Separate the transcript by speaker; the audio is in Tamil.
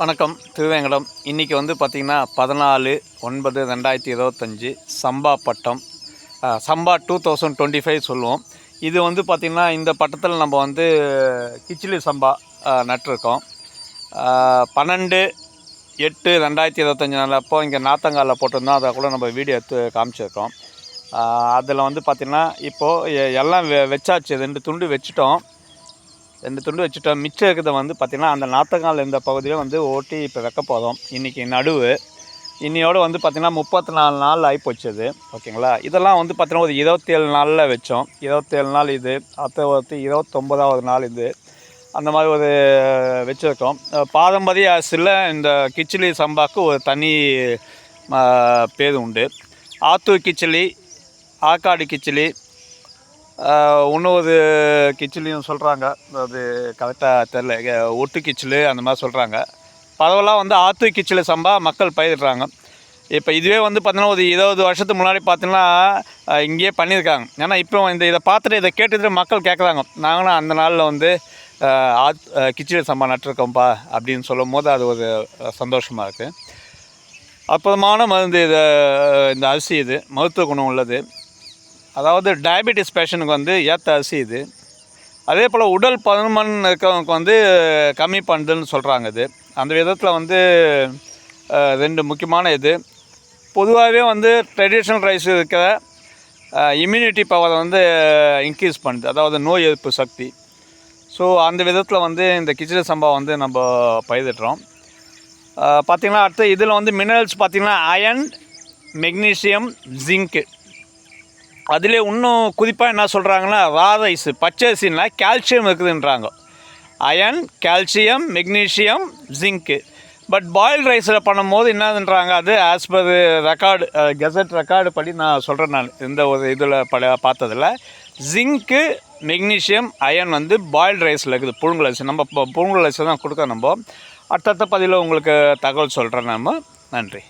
Speaker 1: வணக்கம் திருவேங்கடம். இன்றைக்கி வந்து பார்த்திங்கன்னா பதினாலு ஒன்பது ரெண்டாயிரத்தி இருபத்தஞ்சி சம்பா பட்டம். சம்பா டூ தௌசண்ட் டுவெண்ட்டி ஃபைவ் சொல்லுவோம். இது வந்து பார்த்திங்கன்னா இந்த பட்டத்தில் நம்ம வந்து கிச்சிலி சம்பா நட்டிருக்கோம். பன்னெண்டு எட்டு ரெண்டாயிரத்தி இருபத்தஞ்சி நாள் அப்போ இங்கே நாத்தங்காலில் போட்டிருந்தோம். அதை கூட நம்ம வீடியோ எடுத்து காமிச்சிருக்கோம். அதில் வந்து பார்த்திங்கன்னா இப்போது எல்லாம் வெ வச்சாச்சு. ரெண்டு துண்டு வச்சுட்டோம். ரெண்டு துண்டு வச்சுட்டோம். மிச்சம் இருக்கிறத வந்து பார்த்திங்கன்னா அந்த நாத்தங்கால் இந்த பகுதியில் வந்து ஓட்டி இப்போ வைக்க போதும் இன்றைக்கி நடுவு. இன்னையோடு வந்து பார்த்திங்கன்னா முப்பத்தி நாலு நாள் ஆகிப்போச்சு அது. ஓகேங்களா? இதெல்லாம் வந்து பார்த்திங்கன்னா ஒரு இருபத்தேழு நாளில் வச்சோம். இருபத்தேழு நாள் இது. அடுத்த ஒரு இருபத்தொம்பதாவது நாள் இது. அந்த மாதிரி ஒரு வச்சுருக்கோம். பாரம்பரிய அரசில் இந்த கிச்சிலி சம்பாக்கு ஒரு தனி ம- பேர் உண்டு. ஆத்தூர் கிச்சிலி ஆக்காடு கிச்சிலி ஆஹ் இன்னொரு கிச்சிலையும் சொல்கிறாங்க அது கரெக்டாக தெரில ஒட்டு கிச்சிலு அந்த மாதிரி சொல்கிறாங்க பரவலாக வந்து ஆற்று கிச்சில் சம்பா மக்கள் பயிரிடுறாங்க. இப்போ இதுவே வந்து பார்த்தீங்கன்னா ஒரு இருபது வருஷத்துக்கு முன்னாடி பார்த்தீங்கன்னா இங்கேயே பண்ணியிருக்காங்க. ஏன்னா இப்போ இந்த இதை பார்த்துட்டு இதை கேட்டுட்டு மக்கள் கேட்குறாங்க நாங்களும் அந்த நாளில் வந்து ஆத் கிச்சில் சம்பா நட்டிருக்கோம்ப்பா அப்படின்னு சொல்லும் போது அது ஒரு சந்தோஷமாக இருக்குது அற்புதமான மருந்து இது இந்த அரிசி இது. மருத்துவ குணம் உள்ளது. அதாவது டயபெட்டிஸ் பேஷண்ட்டுக்கு வந்து ஏற்ற அரிசி இது. அதே போல் உடல் பருமன் இருக்கிறவங்களுக்கு வந்து கம்மி பண்ணுதுன்னு சொல்கிறாங்க இது. அந்த விதத்தில் வந்து ரெண்டு முக்கியமான இது. பொதுவாகவே வந்து ட்ரெடிஷ்னல் ரைஸ் இருக்கிற இம்யூனிட்டி பவரை வந்து இன்க்ரீஸ் பண்ணுது. அதாவது நோய் எதிர்ப்பு சக்தி. ஸோ அந்த விதத்தில் வந்து இந்த கிச்சடி சம்பா வந்து நம்ம பயிரிடுறோம். பார்த்திங்கன்னா அடுத்து இதில் வந்து மினரல்ஸ் பார்த்திங்கன்னா அயன் மெக்னீசியம் ஜிங்க்கு அதிலே இன்னும் குறிப்பாக என்ன சொல்கிறாங்கன்னா ரா ரைஸ் பச்சரிசின்னா calcium இருக்குதுன்றாங்க. Iron calcium magnesium zinc but boil ரைஸில் பண்ணும்போது என்னதுன்றாங்க அது as per record gazette record படி நான் சொல்கிறேன் நான் இந்த ஒரு இதில் பட பார்த்ததில். ஜிங்க்கு மெக்னீஷியம் அயன் வந்து பாயில் ரைஸில் இருக்குது புழுங்கல் அரிசி. நம்ம இப்போ புழுங்கல் அரிசி தான் கொடுக்க நம்ம. அடுத்தடுத்த பதிவில் உங்களுக்கு தகவல் சொல்கிறேன் நம்ம நன்றி.